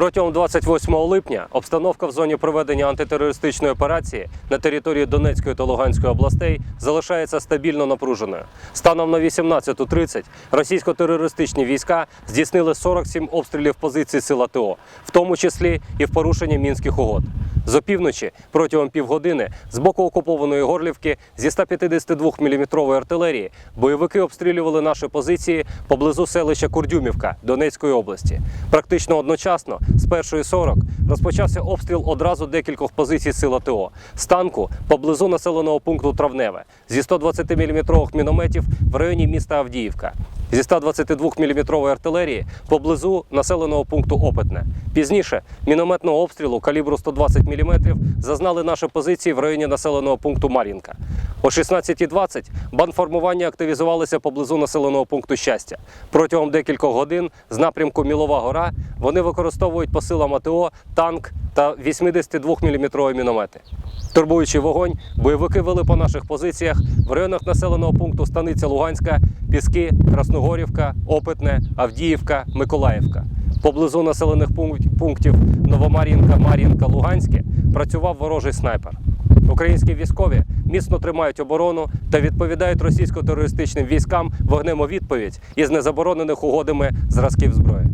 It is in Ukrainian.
Протягом 28 липня обстановка в зоні проведення антитерористичної операції на території Донецької та Луганської областей залишається стабільно напруженою. Станом на 18.30 російсько-терористичні війська здійснили 47 обстрілів позицій сил АТО, в тому числі і в порушенні мінських угод. З опівночі протягом півгодини з боку окупованої Горлівки зі 152-мм артилерії бойовики обстрілювали наші позиції поблизу селища Курдюмівка Донецької області. Практично одночасно з першої 40 розпочався обстріл одразу декількох позицій сил АТО з танку поблизу населеного пункту Травневе зі 120-мм мінометів в районі міста Авдіївка. Зі 122-мм артилерії поблизу населеного пункту Опитне. Пізніше мінометного обстрілу калібру 120 мм зазнали наші позиції в районі населеного пункту Мар'їнка. О 16.20 бандформування активізувалися поблизу населеного пункту Щастя. Протягом декількох годин з напрямку Мілова гора вони використовують по силам АТО танк та 82-мм міномети. Турбуючи вогонь, бойовики вели по наших позиціях в районах населеного пункту Станиця Луганська, Піски, Красногорівка, Опитне, Авдіївка, Миколаївка. Поблизу населених пунктів Новомар'їнка, Мар'їнка, Луганське працював ворожий снайпер. Українські військові міцно тримають оборону та відповідають російсько-терористичним військам вогнем у відповідь із незаборонених угодами зразків зброї.